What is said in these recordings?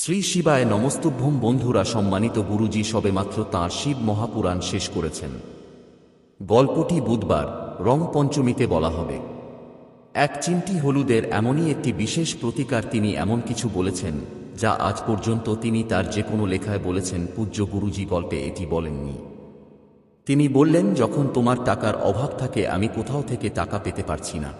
শ্রী শিবায় নমস্তুভ্যম বন্ধুরা সম্মানিত গুরুজি সবেমাত্র তাঁর শিব মহাপুরাণ শেষ করেছেন। গল্পটি বুধবার, রং পঞ্চমীতে বলা হবে। এক চিমটি হলুদের এমনই একটি বিশেষ প্রতিকার তিনি এমন কিছু বলেছেন, যা আজ পর্যন্ত তিনি তার যে কোনো লেখায় বলেছেন, পূজ্য গুরুজি গল্পে এটি বলেননি। তিনি বললেন, যখন তোমার টাকার অভাব থাকে, আমি কোথাও থেকে টাকা পেতে পারছি না।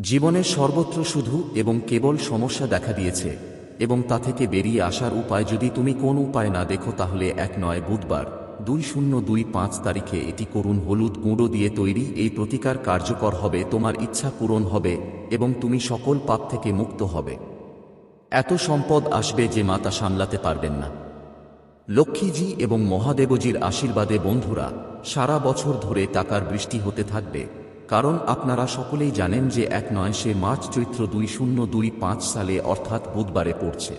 জীবনের সর্বত্র শুধু এবং কেবল সমস্যা দেখা দিয়েছে এবং তা থেকে বেরিয়ে আসার উপায় যদি তুমি কোন উপায় না দেখো তাহলে এক নয় বুধবার, দুই শূন্য দুই পাঁচ তারিখে এটি করুন। হলুদ গুঁড়ো দিয়ে তৈরি এই প্রতিকার কার্যকর হবে, তোমার ইচ্ছা পূরণ হবে এবং তুমি সকল পাপ থেকে মুক্ত হবে। এত সম্পদ আসবে যে মাতা সামলাতে পারবেন না। লক্ষ্মীজি এবং মহাদেবজির আশীর্বাদে বন্ধুরা, সারা বছর ধরে টাকার বৃষ্টি হতে থাকবে। কারণ আপনারা সকলেই জানেন যে এক নয় সে মার্চ চৈত্র দুই শূন্য দুই পাঁচ সালে অর্থাৎ বুধবারে পড়ছে।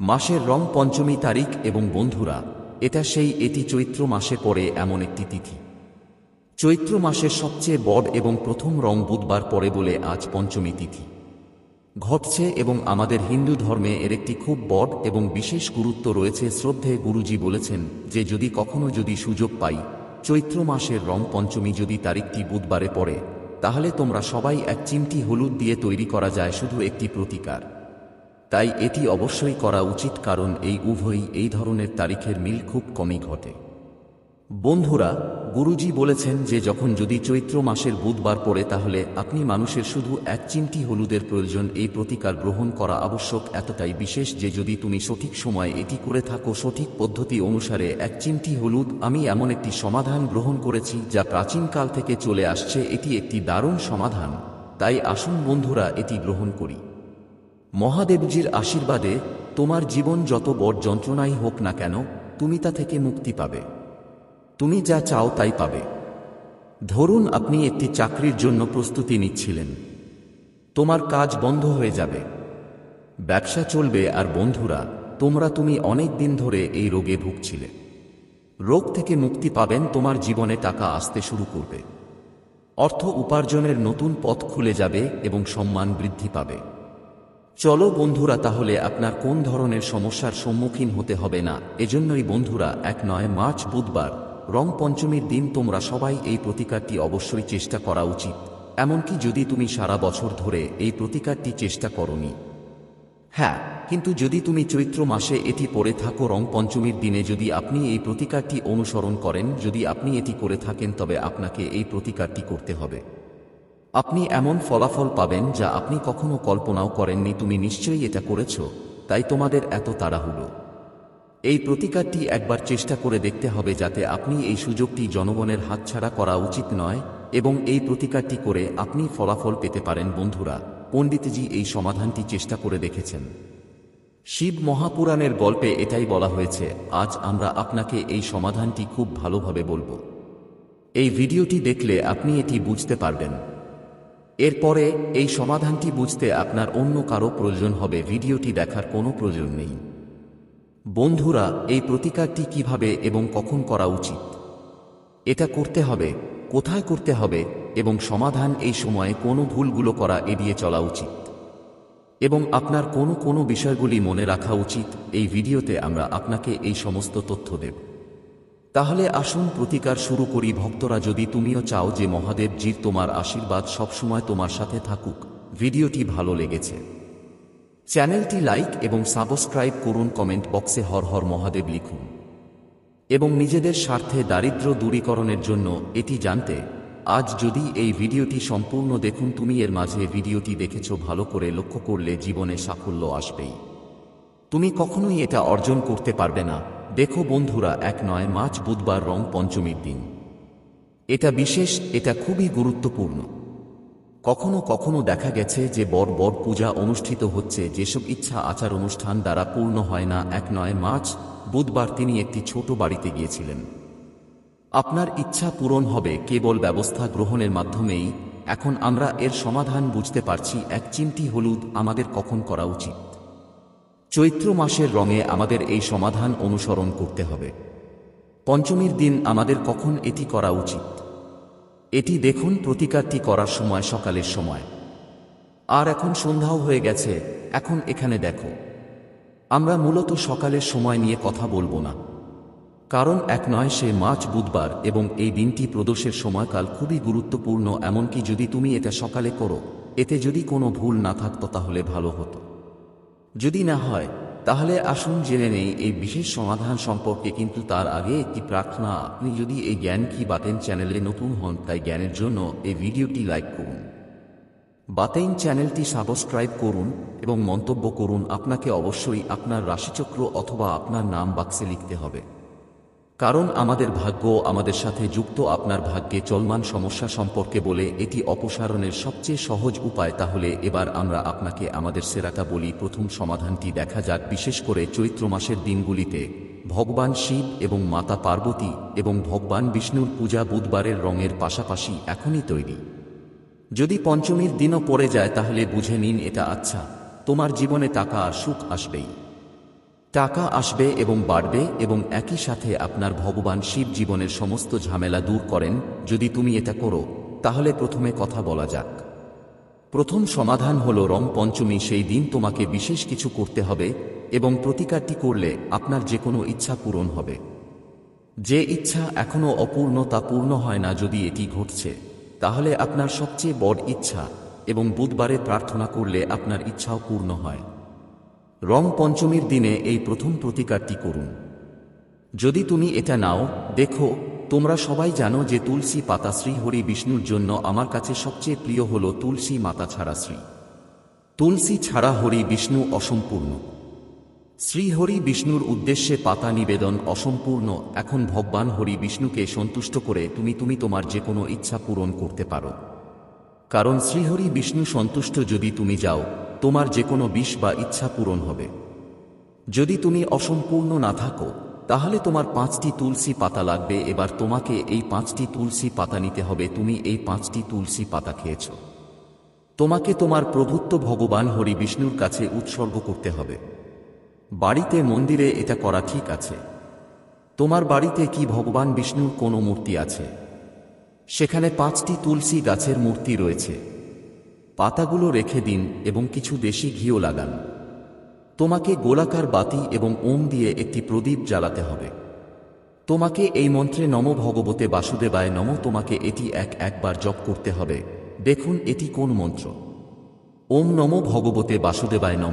মাসের রং পঞ্চমী তারিখ এবং বন্ধুরা, এটা সেই এটি চৈত্র মাসে পড়ে এমন একটি তিথি। চৈত্র মাসের সবচেয়ে বড় এবং প্রথম রং বুধবার পরে বলে আজ পঞ্চমী তিথি। ঘটছে এবং আমাদের হিন্দু ধর্মে এর একটি খুব বড় এবং বিশেষ গুরুত্ব রয়েছে শ্রদ্ধে গুরুজি বলেছেন যে যদি কখনো যদি সুযোগ পাই চৈত্র মাসের রং পঞ্চমী যদি তারিখটি বুধবারে পড়ে, তাহলে তোমরা সবাই এক চিমটি হলুদ দিয়ে তৈরি করা যায় শুধু একটি প্রতিকার। তাই এটি অবশ্যই করা উচিত কারণ এই উভয়ই এই ধরনের তারিখের মিল খুব কমই ঘটে। বন্ধুরা, গুরুজি বলেছেন যে যখন যদি চৈত্র মাসের বুধবার পড়ে তাহলে আপনি মানুষের শুধু এক চিমটি হলুদের প্রয়োজন, এই প্রতিকার গ্রহণ করা আবশ্যক এতটাই বিশেষ যে যদি তুমি সঠিক সময় এটি করে থাকো, সঠিক পদ্ধতি অনুসারে এক চিমটি হলুদ, আমি এমন একটি সমাধান গ্রহণ করেছি যা প্রাচীনকাল থেকে চলে আসছে, এটি একটি দারুণ সমাধান। তাই আসুন বন্ধুরা, এটি গ্রহণ করি। মহাদেবজির আশীর্বাদে, তোমার জীবন যত বড় যন্ত্রণাই হোক না কেন, তুমি তা থেকে মুক্তি পাবে। তুমি যা চাও তাই পাবে। ধরুন আপনি একটি চাকরির জন্য প্রস্তুতি নিচ্ছিলেন। তোমার কাজ বন্ধ হয়ে যাবে। ব্যবসা চলবে আর বন্ধুরা, তোমরা তুমি অনেক দিন ধরে এই রোগে ভুগছিলে। রোগ থেকে মুক্তি পাবেন তোমার জীবনে টাকা আসতে শুরু করবে। অর্থ উপার্জনের নতুন পথ খুলে যাবে এবং সম্মান বৃদ্ধি পাবে। চলো বন্ধুরা, তাহলে আপনার কোন ধরনের সমস্যার সম্মুখীন হতে হবে না। এজন্যই বন্ধুরা, এক নয় মার্চ বুধবার রং পঞ্চমীর দিন তোমরা সবাই এই প্রতিকারটি অবশ্যই চেষ্টা করা উচিত। এমনকি যদি তুমি সারা বছর ধরে এই প্রতিকারটি চেষ্টা করনি। হ্যাঁ কিন্তু যদি তুমি চৈত্র মাসে এটি পড়ে থাকো, রং পঞ্চমীর দিনে যদি আপনি এই প্রতিকারটি অনুসরণ করেন, যদি আপনি এটি করে থাকেন, তবে আপনাকে এই প্রতিকারটি করতে হবে। আপনি এমন ফলাফল পাবেন যা আপনি কখনো কল্পনাও করেননি, তুমি নিশ্চয়ই এটা করেছ, তাই তোমাদের এত তাড়াহুড়ো। এই প্রতিকারটি একবার চেষ্টা করে দেখতে হবে যাতে আপনি এই সুযোগটি জনগণের হাতছাড়া করা উচিত নয় এবং এই প্রতিকারটি করে আপনি ফলাফল পেতে পারেন, বন্ধুরা। পণ্ডিতজি এই সমাধানটি চেষ্টা করে দেখেছেন। শিব মহাপুরাণের গল্পে এটাই বলা হয়েছে, আজ আমরা আপনাকে এই সমাধানটি খুব ভালোভাবে বলব। এই ভিডিওটি দেখলে আপনি এটি বুঝতে পারবেন। এরপরে এই সমাধানটি বুঝতে আপনার অন্য কারও প্রয়োজন হবে। ভিডিওটি দেখার কোনো প্রয়োজন নেই। বন্ধুরা, এই প্রতিকারটি কীভাবে এবং কখন করা উচিত? এটা করতে হবে, কোথায় করতে হবে এবং সমাধান এই সময়ে কোনো ভুলগুলো করা এড়িয়ে চলা উচিত। এবং আপনার কোনো কোনো বিষয়গুলি মনে রাখা উচিত, এই ভিডিওতে আমরা আপনাকে এই সমস্ত তথ্য দেব। তাহলে আসুন প্রতিকার শুরু করি, ভক্তরা যদি তুমিও চাও যে মহাদেবজির তোমার আশীর্বাদ সবসময় তোমার সাথে থাকুক। ভিডিওটি ভালো লেগেছে। চ্যানেলটি লাইক এবং সাবস্ক্রাইব করুন কমেন্ট বক্সে হর হর মহাদেব লিখুন। এবং নিজেদের স্বার্থে দারিদ্র দূরীকরণের জন্য এটি জানতে আজ যদি এই ভিডিওটি সম্পূর্ণ দেখুন, তুমি এর মাঝে ভিডিওটি দেখেছ ভালো করে লক্ষ্য করলে জীবনে সাফল্য আসবেই। তুমি কখনোই এটা অর্জন করতে পারবে না। দেখো বন্ধুরা, এক নয় মার্চ বুধবার রং পঞ্চমীর দিন। এটা বিশেষ, এটা খুবই গুরুত্বপূর্ণ। কখনো কখনো দেখা গেছে যে বড় বড় পূজা অনুষ্ঠিত হচ্ছে, যেসব ইচ্ছা আচার অনুষ্ঠান দ্বারা পূর্ণ হয় না। এক নয় মার্চ, বুধবার তিনি একটি ছোট বাড়িতে গিয়েছিলেন। আপনার ইচ্ছা পূরণ হবে, কেবল ব্যবস্থা গ্রহণের মাধ্যমেই। এখন আমরা এর সমাধান বুঝতে পারছি, এক চিমটি হলুদ আমাদের কখন করা উচিত। চৈত্র মাসের রঙে আমাদের এই সমাধান অনুসরণ করতে হবে। পঞ্চমীর দিন আমাদের কখন এটি করা উচিত? এটি দেখুন প্রতিকারটি করার সময়, সকালের সময়। আর এখন সন্ধ্যাও হয়ে গেছে, এখন এখানে দেখো। আমরা মূলত সকালের সময় নিয়ে কথা বলব না। কারণ এক নয়, সে মার্চ, বুধবার এবং এই দিনটি প্রদোষের সময়কাল খুবই গুরুত্বপূর্ণ, এমনকি যদি তুমি এটা সকালে করো, এতে যদি কোনো ভুল না থাকতো তাহলে ভালো হতো। যদি না হয় তাহলে আসুন জেনে নেই, এই বিশেষ সমাধান সম্পর্কে কিন্তু তার আগে একটি প্রার্থনা। আপনি যদি এই জ্ঞান কি বাতেন চ্যানেলে নতুন হন, তাই জ্ঞানের জন্য এই ভিডিওটি লাইক করুন। বাতেন চ্যানেলটি সাবস্ক্রাইব করুন এবং মন্তব্য করুন, আপনাকে অবশ্যই আপনার রাশিচক্র অথবা আপনার নাম বাক্সে লিখতে হবে। কারণ আমাদের ভাগ্য আমাদের সাথে যুক্ত আপনার ভাগ্যে চলমান সমস্যা সম্পর্কে বলে এটি অপসারণের সবচেয়ে সহজ উপায়। তাহলে এবার আমরা আপনাকে আমাদের সেরাটা বলি। প্রথম সমাধানটি দেখা যাক। বিশেষ করে চৈত্র মাসের দিনগুলিতে ভগবান শিব এবং মাতা পার্বতী এবং ভগবান বিষ্ণুর পূজা বুধবারের রঙের পাশাপাশি এখনই তৈরি। যদি পঞ্চমীর দিনও পড়ে যায় তাহলে বুঝে নিন এটা আচ্ছা তোমার জীবনে টাকা আর সুখ আসবেই। টাকা আসবে এবং বাড়বে এবং একই সাথে আপনার ভগবান শিব জীবনের সমস্ত ঝামেলা দূর করেন, যদি তুমি এটা করো, তাহলে প্রথমে কথা বলা যাক। প্রথম সমাধান হল রং পঞ্চমী, সেই দিন তোমাকে বিশেষ কিছু করতে হবে এবং প্রতিকারটি করলে আপনার যে কোনো ইচ্ছা পূরণ হবে। যে ইচ্ছা এখনও অপূর্ণ তা পূর্ণ হয় না যদি এটি ঘটছে, তাহলে আপনার সবচেয়ে বড় ইচ্ছা এবং বুধবারে প্রার্থনা করলে আপনার ইচ্ছাও পূর্ণ হয়। রং পঞ্চমীর দিনে এই প্রথম প্রতিকারটি করুন। যদি তুমি এটা নাও, দেখো, তোমরা সবাই জানো যে তুলসী পাতা শ্রীহরি বিষ্ণুর জন্য আমার কাছে সবচেয়ে প্রিয় হল তুলসী মাতা ছাড়া শ্রী। তুলসী ছাড়া হরি বিষ্ণু অসম্পূর্ণ। শ্রীহরি বিষ্ণুর উদ্দেশ্যে পাতা নিবেদন অসম্পূর্ণ। এখন ভগবান হরি বিষ্ণুকে সন্তুষ্ট করে তুমি তুমি তোমার যে কোনো ইচ্ছা পূরণ করতে পারো। কারণ শ্রীহরি বিষ্ণু সন্তুষ্ট যদি তুমি যাও তোমার যে কোনো বিষ বা ইচ্ছা পূরণ হবে। যদি তুমি অসম্পূর্ণ না থাকো, তাহলে তোমার পাঁচটি তুলসী পাতা লাগবে। এবার তোমাকে এই পাঁচটি তুলসী পাতা নিতে হবে। তুমি এই পাঁচটি তুলসী পাতা খেয়েছ। তোমাকে তোমার প্রভুত্ব ভগবান হরি বিষ্ণুর কাছে উৎসর্গ করতে হবে। বাড়িতে মন্দিরে এটা করা ঠিক আছে। তোমার বাড়িতে কি ভগবান বিষ্ণুর কোনো মূর্তি আছে? সেখানে পাঁচটি তুলসী গাছের মূর্তি রয়েছে। পাতাগুলো রেখে দিন এবং কিছু দেশি ঘিও লাগান। তোমাকে গোলাকার বাতি এবং ওম দিয়ে একটি প্রদীপ জ্বালাতে হবে। তোমাকে এই মন্ত্রে নম ভগবতে বাসুদেবায় নম, তোমাকে এটি এক একবার জপ করতে হবে। দেখুন এটি কোন মন্ত্র। ওম নম ভগবতে বাসুদেবায় নম।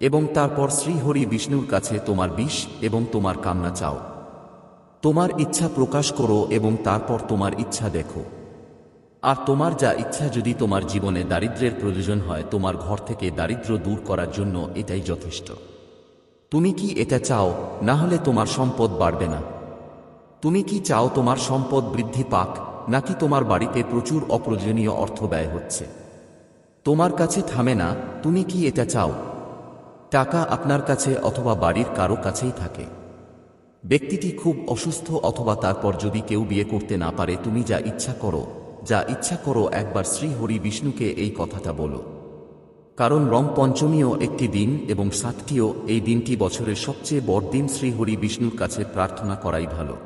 এবং তারপর শ্রীহরি বিষ্ণুর কাছে তোমার বিষ এবং তোমার কামনা চাও। তোমার ইচ্ছা প্রকাশ করো এবং তারপর তোমার ইচ্ছা দেখো। আর তোমার যা ইচ্ছা যদি তোমার জীবনে দারিদ্র্যের প্রয়োজন হয়, তোমার ঘর থেকে দারিদ্র্য দূর করার জন্য এটাই যথেষ্ট। তুমি কি এটা চাও? না হলে তোমার সম্পদ বাড়বে না। তুমি কি চাও তোমার সম্পদ বৃদ্ধি পাক, নাকি তোমার বাড়িতে প্রচুর অপ্রয়োজনীয় অর্থ ব্যয় হচ্ছে? তোমার কাছে থামে না, তুমি কি এটা চাও? টাকা আপনার কাছে অথবা বাড়ির কারও কাছেই থাকে। ব্যক্তিটি খুব অসুস্থ অথবা তারপর যদি কেউ বিয়ে করতে না পারে, তুমি যা ইচ্ছা করো যা ইচ্ছা করো একবার শ্রী হরি বিষ্ণুকে এই কথাটা বলো। কারণ রং পঞ্চমীও একটি দিন এবং সাতটিও এই দিনটি বছরের সবচেয়ে বড় দিন শ্রীহরি বিষ্ণুর কাছে প্রার্থনা করাই ভালো।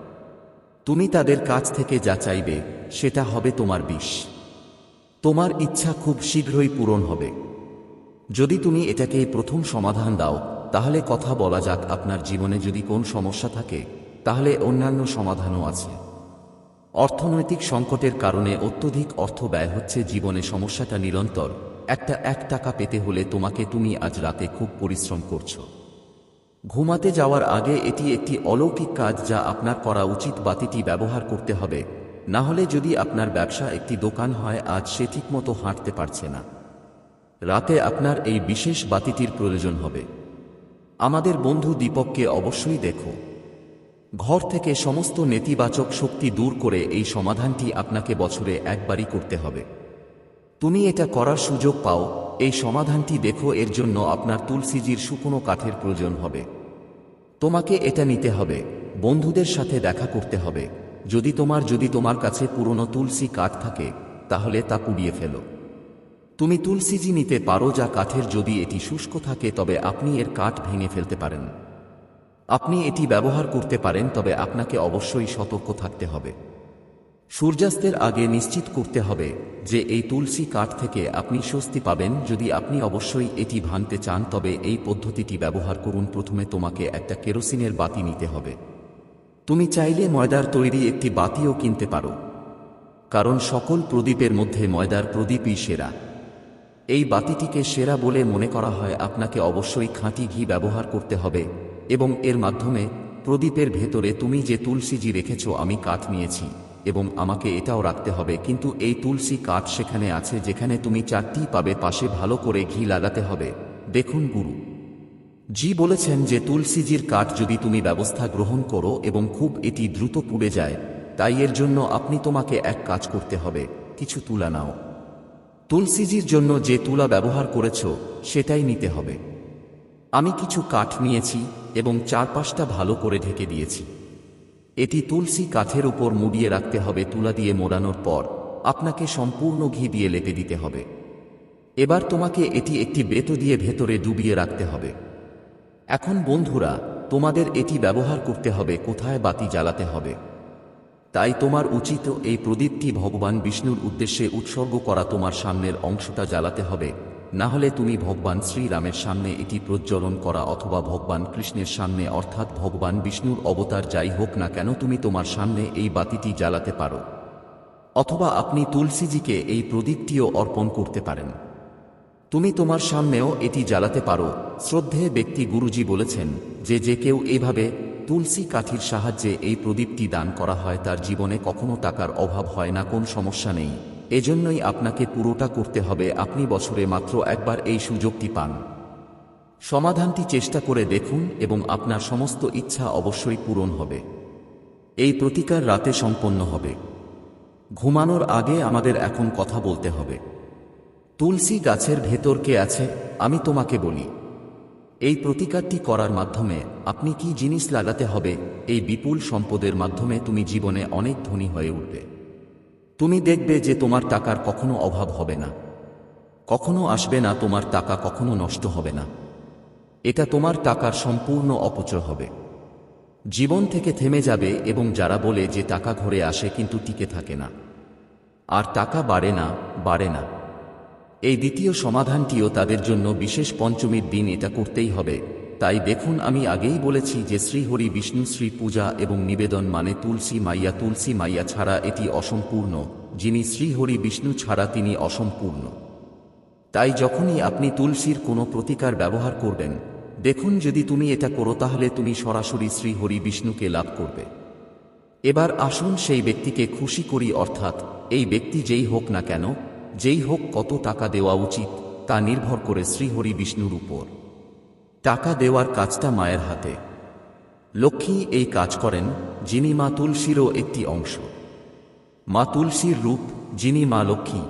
তুমি তাদের কাছ থেকে যা চাইবে, সেটা হবে তোমার বিষ। তোমার ইচ্ছা খুব শীঘ্রই পূরণ হবে। যদি তুমি এটাকে প্রথম সমাধান দাও, তাহলে কথা বলা যাক আপনার জীবনে যদি কোন সমস্যা থাকে, তাহলে অন্যান্য সমাধানও আছে। অর্থনৈতিক সংকটের কারণে অত্যধিক অর্থ ব্যয় হচ্ছে জীবনে সমস্যাটা নিরন্তর। একটা এক টাকা পেতে হলে তোমাকে তুমি আজ রাতে খুব পরিশ্রম করছ। ঘুমাতে যাওয়ার আগে এটি একটি অলৌকিক কাজ যা আপনার করা উচিত বাতিটি ব্যবহার করতে হবে। না হলে যদি আপনার ব্যবসা একটি দোকান হয়, আজ সে ঠিকমতো হাঁটতে পারছে না। রাতে আপনার এই বিশেষ বাতিটির প্রয়োজন হবে। আমাদের বন্ধু দীপককে অবশ্যই দেখো। ঘর থেকে সমস্ত নেতিবাচক শক্তি দূর করে এই সমাধানটি আপনাকে বছরে একবারই করতে হবে। তুমি এটা করার সুযোগ পাও, এই সমাধানটি দেখো, এর জন্য আপনার তুলসীজির শুকনো কাঠের প্রয়োজন হবে। তোমাকে এটা নিতে হবে, বন্ধুদের সাথে দেখা করতে হবে। যদি তোমার যদি তোমার কাছে পুরনো তুলসী কাঠ থাকে, তাহলে তা পুড়িয়ে ফেলো। তুমি তুলসীজি নিতে পারো, যা কাঠের যদি এটি শুষ্ক থাকে, তবে আপনি এর কাঠ ভেঙে ফেলতে পারেন। আপনি এটি ব্যবহার করতে পারেন, তবে আপনাকে অবশ্যই সতর্ক থাকতে হবে। সূর্যাস্তের আগে নিশ্চিত করতে হবে যে এই তুলসী কাঠ থেকে আপনি স্বস্তি পাবেন। যদি আপনি অবশ্যই এটি ভাঙতে চান, তবে এই পদ্ধতিটি ব্যবহার করুন। প্রথমে তোমাকে একটা কেরোসিনের বাতি নিতে হবে। তুমি চাইলে ময়দার তৈরি একটি বাতিও কিনতে পারো, কারণ সকল প্রদীপের মধ্যে ময়দার প্রদীপই সেরা। এই বাতিটিকে সেরা বলে মনে করা হয়। আপনাকে অবশ্যই খাঁটি ঘি ব্যবহার করতে হবে। এবং এর মাধ্যমে প্রদীপের ভেতরে তুমি যে তুলসীজি রেখেছ আমি কাঠ নিয়েছি, এবং আমাকে এটাও রাখতে হবে, কিন্তু এই তুলসী কাঠ সেখানে আছে যেখানে তুমি চারটি পাবে পাশে ভালো করে ঘি লাগাতে হবে। দেখুন গুরু। জি বলেছেন যে তুলসীজির কাঠ যদি তুমি ব্যবস্থা গ্রহণ করো এবং খুব এটি দ্রুত পুড়ে যায়, তাই এর জন্য আপনি তোমাকে এক কাজ করতে হবে, কিছু তুলা নাও। তুলসীজির জন্য যে তুলা ব্যবহার করেছ, সেটাই নিতে হবে। আমি কিছু কাঠ নিয়েছি এবং চারপাশটা ভালো করে ঢেকে দিয়েছি। এটি তুলসী কাঠের উপর মুড়িয়ে রাখতে হবে তুলা দিয়ে মোড়ানোর পর। আপনাকে সম্পূর্ণ ঘি দিয়ে লেপে দিতে হবে। এবার তোমাকে এটি একটি বেত দিয়ে ভেতরে ডুবিয়ে রাখতে হবে। এখন বন্ধুরা, তোমাদের এটি ব্যবহার করতে হবে, কোথায় বাতি জ্বালাতে হবে। তাই তোমার উচিত এই প্রদীপটি ভগবান বিষ্ণুর উদ্দেশ্যে উৎসর্গ করা তোমার সামনের অংশটা জ্বালাতে হবে। না হলে তুমি ভগবান শ্রীরামের সামনে এটি প্রজ্বলন করা অথবা ভগবান কৃষ্ণের সামনে, অর্থাৎ ভগবান বিষ্ণুর অবতার যাই হোক না কেন তুমি তোমার সামনে এই বাতিটি জ্বালাতে পারো। অথবা আপনি তুলসীজিকে এই প্রদীপটিও অর্পণ করতে পারেন। তুমি তোমার সামনেও এটি জ্বালাতে পারো। শ্রদ্ধেয় ব্যক্তি গুরুজি বলেছেন, যে যে কেউ এইভাবে তুলসী কাঠির সাহায্যে এই প্রদীপটি দান করা হয়, তার জীবনে কখনো টাকার অভাব হয় না, কোন সমস্যা নেই। এজন্যই আপনাকে পুরোটা করতে হবে, আপনি বছরে মাত্র একবার এই সুযোগটি পান। সমাধানটি চেষ্টা করে দেখুন এবং আপনার সমস্ত ইচ্ছা অবশ্যই পূরণ হবে। এই প্রতিকার রাতে সম্পন্ন হবে। ঘুমানোর আগে আমাদের এখন কথা বলতে হবে। তুলসী গাছের ভেতর কে আছে, আমি তোমাকে বলি। এই প্রতিকারটি করার মাধ্যমে আপনি কি জিনিস লাগাতে হবে, এই বিপুল সম্পদের মাধ্যমে তুমি জীবনে অনেক ধনী হয়ে উঠবে। তুমি দেখবে যে তোমার টাকার কখনো অভাব হবে না। কখনো আসবে না, তোমার টাকা কখনো নষ্ট হবে না। এটা তোমার টাকার সম্পূর্ণ অপচয় হবে। জীবন থেকে থেমে যাবে এবং যারা বলে যে টাকা ঘরে আসে কিন্তু টিকে থাকে না। আর টাকা বাড়ে না বাড়ে না। এই দ্বিতীয় সমাধানটিও তাদের জন্য বিশেষ পঞ্চমীর দিন এটা করতেই হবে। তাই দেখুন আমি আগেই বলেছি যে শ্রীহরি বিষ্ণু শ্রী পূজা এবং নিবেদন মানে তুলসী মাইয়া তুলসী মাইয়া ছাড়া এটি অসম্পূর্ণ, যিনি শ্রীহরি বিষ্ণু ছাড়া তিনি অসম্পূর্ণ। তাই যখনই আপনি তুলসীর কোনো প্রতিকার ব্যবহার করবেন, দেখুন যদি তুমি এটা করো তাহলে তুমি সরাসরি শ্রীহরি বিষ্ণুকে লাভ করবে। এবার আসুন সেই ব্যক্তিকে খুশি করি, অর্থাৎ এই ব্যক্তি যেই হোক না কেন, যেই হোক কত টাকা দেওয়া উচিত, তা নির্ভর করে শ্রীহরি বিষ্ণুর উপর। টাকা দেওয়ার কাজটা মায়ের হাতে। লক্ষ্মী এই কাজ করেন, যিনি মা তুলসীরও একটি অংশ। মা তুলসীর রূপ, যিনি মা লক্ষ্মী।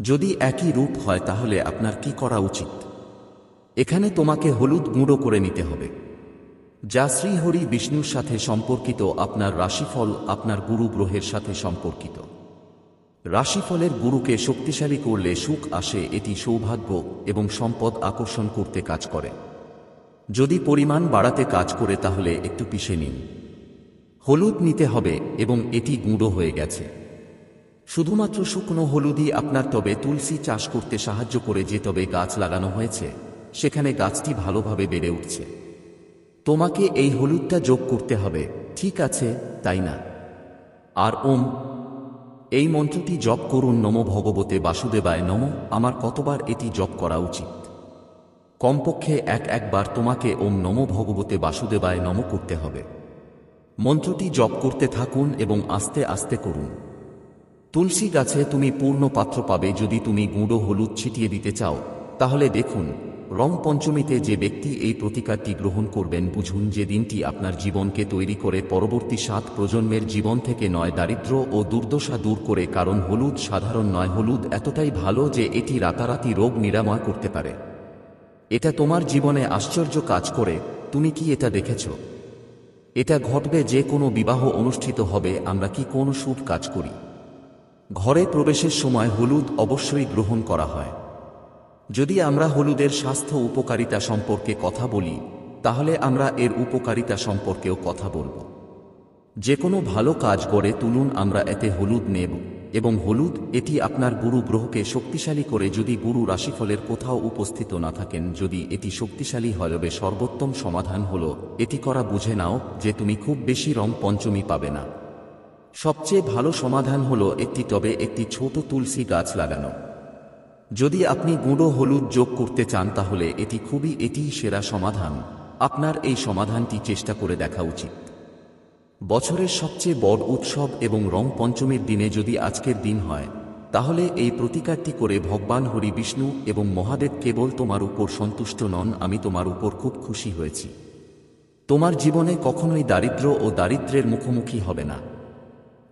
যদি একই রূপ হয় তাহলে আপনার কি করা উচিত? এখানে তোমাকে হলুদ গুঁড়ো করে নিতে হবে। যা শ্রীহরি বিষ্ণুর সাথে সম্পর্কিত, আপনার রাশিফল আপনার গুরু গ্রহের সাথে সম্পর্কিত। রাশিফলের গুরুকে শক্তিশালী করলে সুখ আসে, এটি সৌভাগ্য এবং সম্পদ আকর্ষণ করতে কাজ করে। যদি পরিমাণ বাড়াতে কাজ করে, তাহলে একটু পিষে নিন। হলুদ নিতে হবে এবং এটি গুঁড়ো হয়ে গেছে। শুধুমাত্র শুকনো হলুদই আপনার তবে তুলসী চাষ করতে সাহায্য করে যে তবে গাছ লাগানো হয়েছে, সেখানে গাছটি ভালোভাবে বেড়ে উঠছে। তোমাকে এই হলুদটা যোগ করতে হবে, ঠিক আছে, তাই না? আর ওম এই মন্ত্রটি জপ করুন নম ভগবতে বাসুদেবায় নম, আমার কতবার এটি জপ করা উচিত। কমপক্ষে এক একবার তোমাকে ওম নম ভগবতে বাসুদেবায় নম করতে হবে। মন্ত্রটি জপ করতে থাকুন এবং আস্তে আস্তে করুন। তুলসী গাছে তুমি পূর্ণ পাত্র পাবে যদি তুমি গুঁড়ো হলুদ ছিটিয়ে দিতে চাও, তাহলে দেখুন রং পঞ্চমীতে যে ব্যক্তি এই প্রতিকারটি গ্রহণ করবেন, বুঝুন যে দিনটি আপনার জীবনকে তৈরি করে পরবর্তী সাত প্রজন্মের জীবন থেকে নয় দারিদ্র ও দুর্দশা দূর করে, কারণ হলুদ সাধারণ নয়, হলুদ এতটাই ভালো যে এটি রাতারাতি রোগ নিরাময় করতে পারে। এটা তোমার জীবনে আশ্চর্য কাজ করে, তুমি কি এটা দেখেছ? এটা ঘটবে যে কোনো বিবাহ অনুষ্ঠিত হবে, আমরা কি কোনো শুভ কাজ করি? ঘরে প্রবেশের সময় হলুদ অবশ্যই গ্রহণ করা হয়। যদি আমরা হলুদের স্বাস্থ্য উপকারিতা সম্পর্কে কথা বলি, তাহলে আমরা এর উপকারিতা সম্পর্কেও কথা বলব। যে কোনো ভালো কাজ করে তুলুন আমরা এতে হলুদ নেব, এবং হলুদ এটি আপনার গুরু গ্রহকে শক্তিশালী করে যদি গুরু রাশিফলের কোথাও উপস্থিত না থাকেন, যদি এটি শক্তিশালী হবে সর্বোত্তম সমাধান হল, এটি করা বুঝে নাও যে তুমি খুব বেশি রং পঞ্চমী পাবে না। সবচেয়ে ভালো সমাধান হলো একটি টবে একটি ছোট তুলসী গাছ লাগানো। যদি আপনি গুঁড়ো হলুদ যোগ করতে চান তাহলে এটি খুবই এটিই সেরা সমাধান। আপনার এই সমাধানটি চেষ্টা করে দেখা উচিত। বছরের সবচেয়ে বড় উৎসব এবং রং পঞ্চমীর দিনে যদি আজকের দিন হয়, তাহলে এই প্রতিকারটি করে ভগবান হরি বিষ্ণু এবং মহাদেব কেবল তোমার উপর সন্তুষ্ট নন, আমি তোমার উপর খুব খুশি হয়েছি। তোমার জীবনে কখনোই দারিদ্র্য ও দারিদ্র্যের মুখোমুখি হবে না।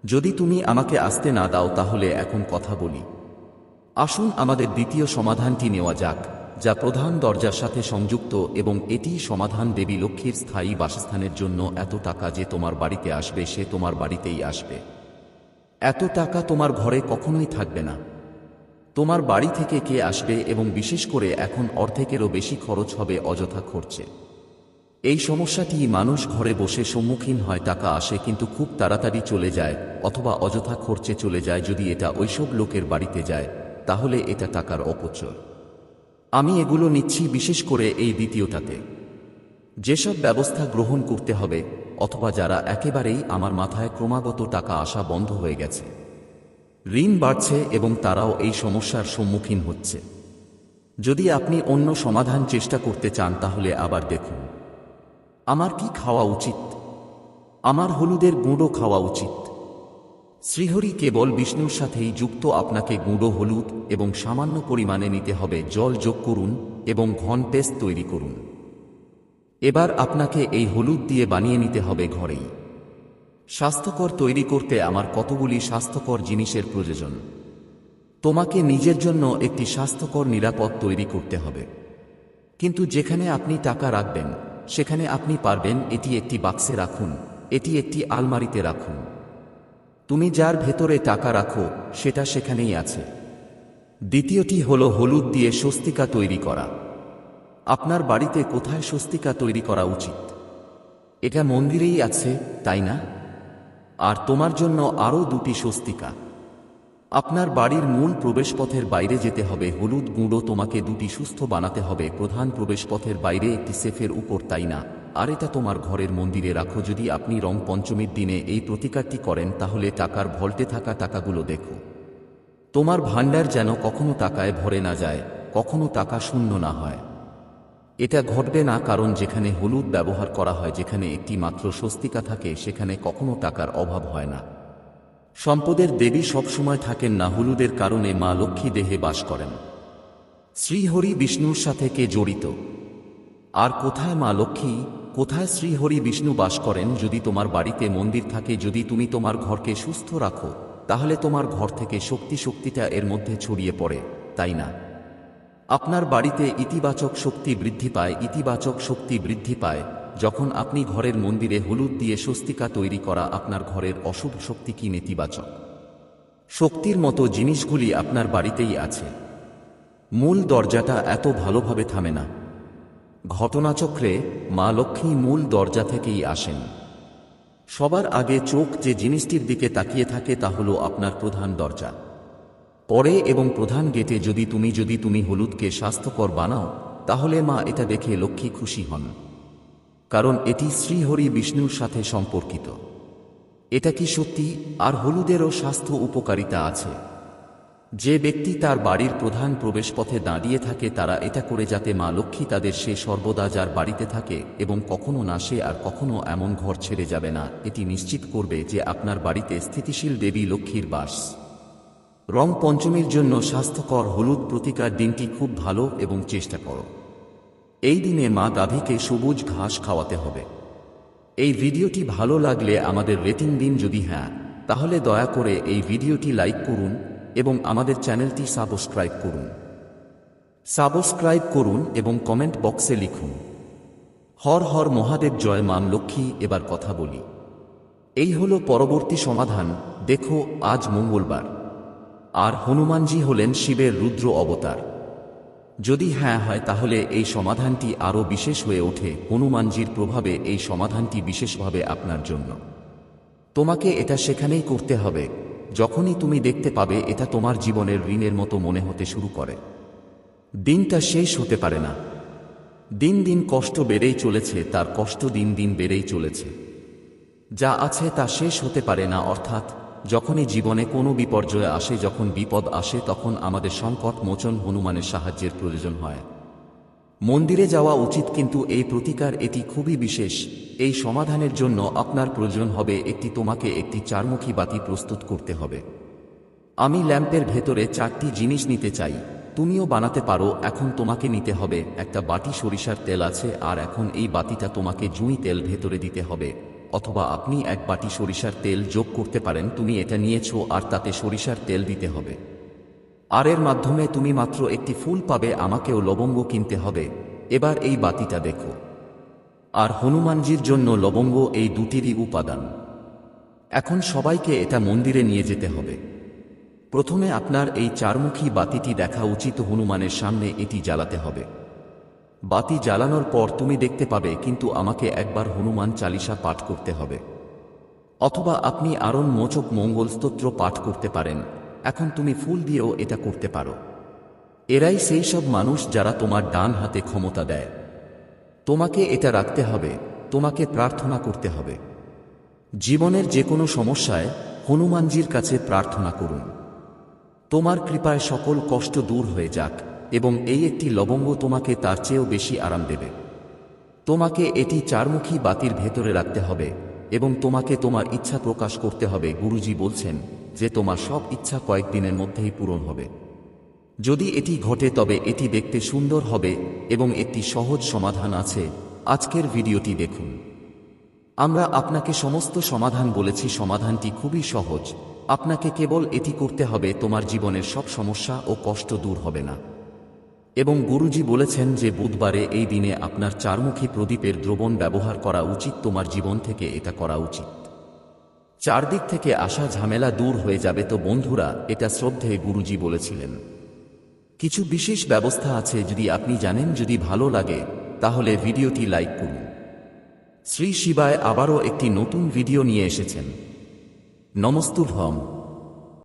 যদি তুমি আমাকে আসতে না দাও, তাহলে এখন কথা বলি। আসুন আমাদের দ্বিতীয় সমাধানটি নেওয়া যাক, যা প্রধান দরজার সাথে সংযুক্ত এবং এটি সমাধান দেবী লক্ষ্মীর স্থায়ী বাসস্থানের জন্য এত টাকা যে তোমার বাড়িতে আসবে সে তোমার বাড়িতেই আসবে। এত টাকা তোমার ঘরে কখনোই থাকবে না। তোমার বাড়ি থেকে কে আসবে এবং বিশেষ করে এখন অর্ধেকেরও বেশি খরচ হবে অযথা খরচে। এই সমস্যাটি মানুষ ঘরে বসে সম্মুখীন হয় টাকা আসে কিন্তু খুব তাড়াতাড়ি চলে যায় অথবা অযথা খরচে চলে যায় যদি এটা ওইসব লোকের বাড়িতে যায়। তাহলে এটা টাকার অপচয়। আমি এগুলো নিচ্ছি বিশেষ করে এই দ্বিতীয়টাতে। যেসব ব্যবস্থা গ্রহণ করতে হবে, অথবা যারা একেবারেই আমার মাথায় ক্রমাগত টাকা আসা বন্ধ হয়ে গেছে। ঋণ বাড়ছে এবং তারাও এই সমস্যার সম্মুখীন হচ্ছে। যদি আপনি অন্য সমাধান চেষ্টা করতে চান, তাহলে আবার দেখুন। আমার কি খাওয়া উচিত? আমার হলুদের গুঁড়ো খাওয়া উচিত। শ্রীহরি কেবল বিষ্ণুর সাথেই যুক্ত আপনাকে গুঁড়ো হলুদ এবং সামান্য পরিমাণে নিতে হবে জল যোগ করুন এবং ঘন পেস্ট তৈরি করুন। এবার আপনাকে এই হলুদ দিয়ে বানিয়ে নিতে হবে ঘরেই। স্বাস্থ্যকর তৈরি করতে আমার কতগুলি স্বাস্থ্যকর জিনিসের প্রয়োজন। তোমাকে নিজের জন্য একটি স্বাস্থ্যকর নিরাপদ তৈরি করতে হবে। কিন্তু যেখানে আপনি টাকা রাখবেন, সেখানে আপনি পারবেন এটি একটি বাক্সে রাখুন, এটি একটি আলমারিতে রাখুন। তুমি যার ভেতরে টাকা রাখো, সেটা সেখানেই আছে। দ্বিতীয়টি হল হলুদ দিয়ে স্বস্তিকা তৈরি করা। আপনার বাড়িতে কোথায় স্বস্তিকা তৈরি করা উচিত? এটা মন্দিরেই আছে, তাই না? আর তোমার জন্য আরও দুটি স্বস্তিকা। আপনার বাড়ির মূল প্রবেশপথের বাইরে যেতে হবে, হলুদ গুঁড়ো তোমাকে দুটি সুস্থ বানাতে হবে, প্রধান প্রবেশপথের বাইরে একটি সেফের উপর, তাই না? আর এটা তোমার ঘরের মন্দিরে রাখো, যদি আপনি রং পঞ্চমীর দিনে এই প্রতিকারটি করেন, তাহলে টাকার ভল্টে থাকা টাকাগুলো দেখো। তোমার ভাণ্ডার যেন কখনো টাকায় ভরে না যায়, কখনো টাকা শূন্য না হয়। এটা ঘটবে না কারণ যেখানে হলুদ ব্যবহার করা হয়, যেখানে একটি মাত্র স্বস্তিকা থাকে, সেখানে কখনো টাকার অভাব হয় না। সম্পদের দেবী সবসময় থাকেন না, হলুদের কারণে মা লক্ষ্মী দেহে বাস করেন। শ্রীহরি বিষ্ণুর সাথে কে জড়িত? আর কোথায় মা লক্ষ্মী? কোথায় শ্রীহরি বিষ্ণু বাস করেন যদি তোমার বাড়িতে মন্দির থাকে, যদি তুমি তোমার ঘরকে সুস্থ রাখো, তাহলে তোমার ঘর থেকে শক্তি শক্তিটা এর মধ্যে ছড়িয়ে পড়ে, তাই না? আপনার বাড়িতে ইতিবাচক শক্তি বৃদ্ধি পায়, ইতিবাচক শক্তি বৃদ্ধি পায়, যখন আপনি ঘরের মন্দিরে হলুদ দিয়ে স্বস্তিকা তৈরি করা আপনার ঘরের অশুভ শক্তি কি নেতিবাচক? শক্তির মতো জিনিসগুলি আপনার বাড়িতেই আছে। মূল দরজাটা এত ভালোভাবে থামে না। ঘটনাচক্রে মা লক্ষ্মী মূল দরজা থেকেই আসেন। সবার আগে চোখ যে জিনিসটির দিকে তাকিয়ে থাকে তা হল আপনার প্রধান দরজা। পরে এবং প্রধান গেটে যদি তুমি যদি তুমি হলুদকে স্বাস্থ্যকর বানাও, তাহলে মা এটা দেখে লক্ষ্মী খুশি হন। কারণ এটি শ্রীহরি বিষ্ণুর সাথে সম্পর্কিত। এটা কি সত্যি? আর হলুদেরও স্বাস্থ্য উপকারিতা আছে। যে ব্যক্তি তার বাড়ির প্রধান প্রবেশপথে দাঁড়িয়ে থাকে তারা এটা করে যাতে মা লক্ষ্মী তাদের সে সর্বদা যার বাড়িতে থাকে এবং কখনো না সে আর কখনো এমন ঘর ছেড়ে যাবে না, এটি নিশ্চিত করবে যে আপনার বাড়িতে স্থিতিশীল দেবী লক্ষ্মীর বাস। রং পঞ্চমীর জন্য স্বাস্থ্যকর হলুদ প্রতিকার দিনটি খুব ভালো এবং চেষ্টা করো। এই দিনে মা গাভীকে সবুজ ঘাস খাওয়াতে হবে। এই ভিডিওটি ভালো লাগলে আমাদের রেটিং দিন যদি হ্যাঁ তাহলে দয়া করে এই ভিডিওটি লাইক করুন এবং আমাদের চ্যানেলটি সাবস্ক্রাইব করুন। সাবস্ক্রাইব করুন এবং কমেন্ট বক্সে লিখুন। হর হর মহাদেব জয় মান লক্ষ্মী, এবার কথা বলি। এই হলো পরবর্তী সমাধান, দেখো আজ মঙ্গলবার। আর হনুমানজি হলেন শিবের রুদ্র অবতার। যদি হ্যাঁ হয় তাহলে এই সমাধানটি আরও বিশেষ হয়ে ওঠে হনুমানজির প্রভাবে এই সমাধানটি বিশেষভাবে আপনার জন্য। তোমাকে এটা সেখানেই করতে হবে। যখনই তুমি দেখতে পাবে এটা তোমার জীবনের ঋণের মতো মনে হতে শুরু করে। দিনটা শেষ হতে পারে না। দিন দিন কষ্ট বেড়েই চলেছে, তার কষ্ট দিন দিন বেড়েই চলেছে। যা আছে তা শেষ হতে পারে না, অর্থাৎ যখনই জীবনে কোনো বিপর্যয় আসে, যখন বিপদ আসে, তখন আমাদের সংকট, মোচন, হনুমানের সাহায্যের প্রয়োজন হয়। মন্দিরে যাওয়া উচিত কিন্তু এই প্রতিকার এটি খুবই বিশেষ। এই সমাধানের জন্য আপনার প্রয়োজন হবে একটি তোমাকে একটি চারমুখী বাতি প্রস্তুত করতে হবে। আমি ল্যাম্পের ভেতরে চারটি জিনিস নিতে চাই। তুমিও বানাতে পারো, এখন তোমাকে নিতে হবে। একটা বাটি সরিষার তেল আছে, আর এখন এই বাতিটা তোমাকে জুঁই তেল ভেতরে দিতে হবে। অথবা আপনি এক বাটি সরিষার তেল যোগ করতে পারেন, তুমি এটা নিয়েছো আর তাতে সরিষার তেল দিতে হবে। আর এর মাধ্যমে তুমি মাত্র একটি ফুল পাবে, আমাকেও লবঙ্গ কিনতে হবে। এবার এই বাতিটা দেখো। আর হনুমানজির জন্য লবঙ্গ এই দুটিরই উপাদান। এখন সবাইকে এটা মন্দিরে নিয়ে যেতে হবে। প্রথমে আপনার এই চারমুখী বাতিটি দেখা উচিত হনুমানের সামনে, এটি জ্বালাতে হবে। বাতি জ্বালানোর পর তুমি দেখতে পাবে, কিন্তু আমাকে একবার হনুমান চালিসা পাঠ করতে হবে। অথবা আপনি আরণ মোচক মঙ্গল স্তোত্র পাঠ করতে পারেন। এখন তুমি ফুল দিয়েও এটা করতে পারো। এরাই সেই সব মানুষ যারা তোমার ডান হাতে ক্ষমতা দেয়। তোমাকে এটা রাখতে হবে, তোমাকে প্রার্থনা করতে হবে। জীবনের যে কোনো সমস্যায় হনুমানজির কাছে প্রার্থনা করুন। তোমার কৃপায় সকল কষ্ট দূর হয়ে যাক এবং এই একটি লবঙ্গ তোমাকে তার চেয়েও বেশি আরাম দেবে। তোমাকে এটি চারমুখী বাতির ভেতরে রাখতে হবে এবং তোমাকে তোমার ইচ্ছা প্রকাশ করতে হবে, গুরুজি বলছেন যে তোমার সব ইচ্ছা কয়েকদিনের মধ্যেই পূরণ হবে। যদি এটি ঘটে, তবে এটি দেখতে সুন্দর হবে এবং একটি সহজ সমাধান আছে। আজকের ভিডিওটি দেখুন। আমরা আপনাকে সমস্ত সমাধান বলেছি। সমাধানটি খুবই সহজ। আপনাকে কেবল এটি করতে হবে, তোমার জীবনের সব সমস্যা ও কষ্ট দূর হবে না। এবং গুরুজি বলেছেন যে, বুধবারে এই দিনে আপনার চারমুখী প্রদীপের দ্রবণ ব্যবহার করা উচিত। তোমার জীবন থেকে এটা করা উচিত। চারদিক থেকে আসা ঝামেলা দূর হয়ে যাবে তো বন্ধুরা, এটা শ্রদ্ধে গুরুজি বলেছিলেন। কিছু বিশেষ ব্যবস্থা আছে যদি আপনি জানেন যদি ভালো লাগে, তাহলে ভিডিওটি লাইক করুন। শ্রী শিবায় আবারও একটি নতুন ভিডিও নিয়ে এসেছেন। নমস্তুভম